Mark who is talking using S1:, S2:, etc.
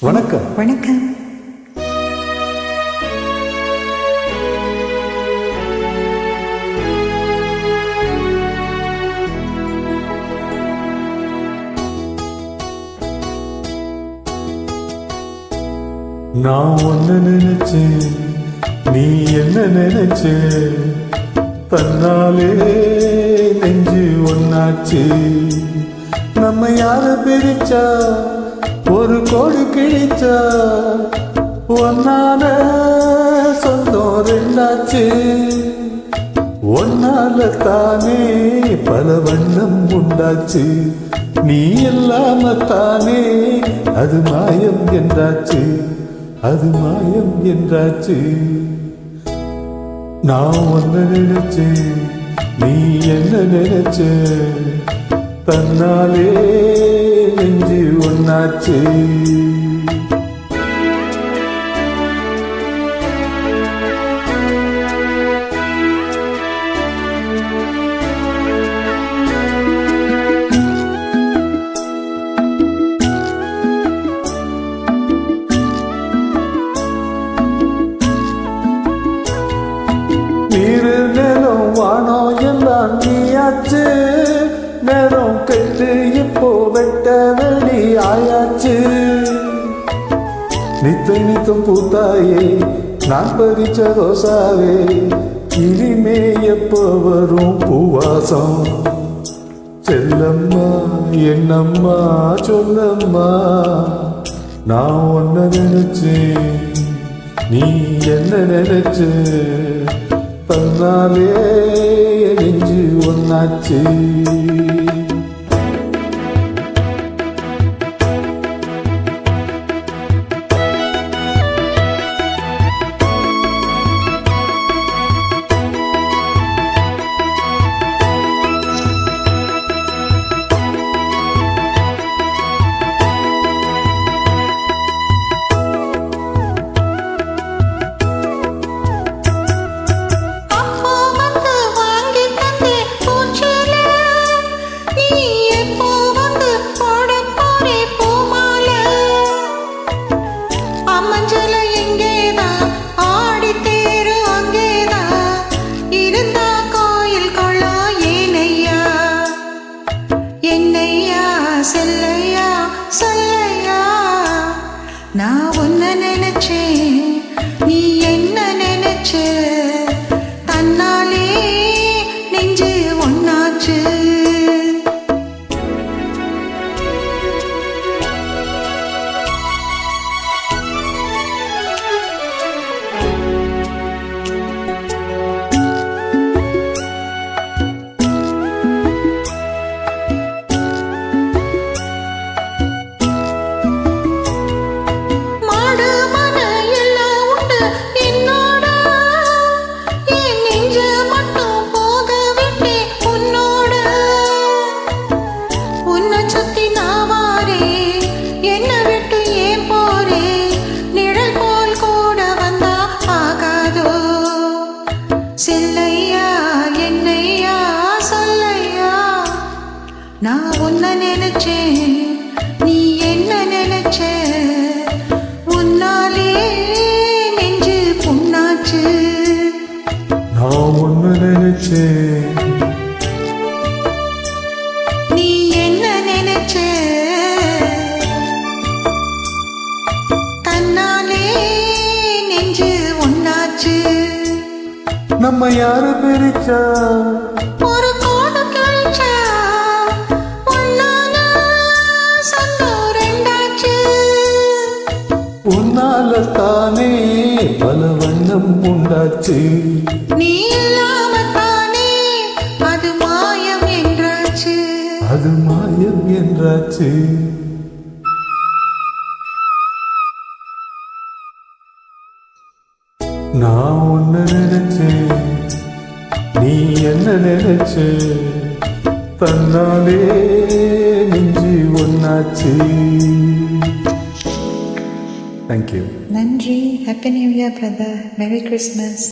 S1: வணக்கம்.
S2: வணக்கம்.
S1: நான் ஒன்னு நினைச்சேன் நீ என்ன நினைச்ச தன்னாலே நெஞ்சு ஒன்னாச்சு நம்ம யார பிரிச்சா ஒரு கோடு கிழிச்சா ஒன்னால சொந்தம் ரெண்டாச்சு. ஒன்னால தானே பல வண்ணம் உண்டாச்சு. நீ இல்லாம தானே அது மாயம் என்றாச்சு. அது மாயம் என்றாச்சு. நான் ஒன்ன நினைச்சேன் நீ என்ன நினைச்ச? தன்னாலே நெஞ்சு நித்த நித்தம் பூத்தாயே நான் பறிச்ச ரோசாவே இனிமே எப்போ வரும் பூவாசம்? செல்லம்மா என்னம்மா சொல்லம்மா நான் ஒன்ன நினைச்சேன் நீ என்ன நினைச்ச? தன்னாலே நெஞ்சு ஒன்னாச்சு.
S3: நான் உன்ன நினைச்சேன். நீ என்ன நினைச்சே? என்ன விட்டு ஏன் போறே? நிழல் போல் கூட வந்தா ஆகாதோ? செல்லையா என்னையா சொல்லையா? நான் உன்னை நினைச்சேன் நீ என்ன நினைச்ச? உன்னாலே நெஞ்சு புண்ணாச்சு.
S1: நான் நினைச்சேன். நம்ம யாரு பிரிச்சா?
S3: ஒரு கோடு கிழிச்சா
S1: உன்னால தானே பல வண்ணம் உண்டாச்சு.
S3: நீ இல்லாம தானே அது மாயம் என்றாச்சு.
S1: அது மாயம் என்றாச்சு. நான் ஒன்று நினைச்சேன். நீ என்ன நினைச்சு? தன்னாலே நெஞ்சு ஒன்னாச்சு தேங்க்யூ
S2: நன்றி. Happy new year brother merry Christmas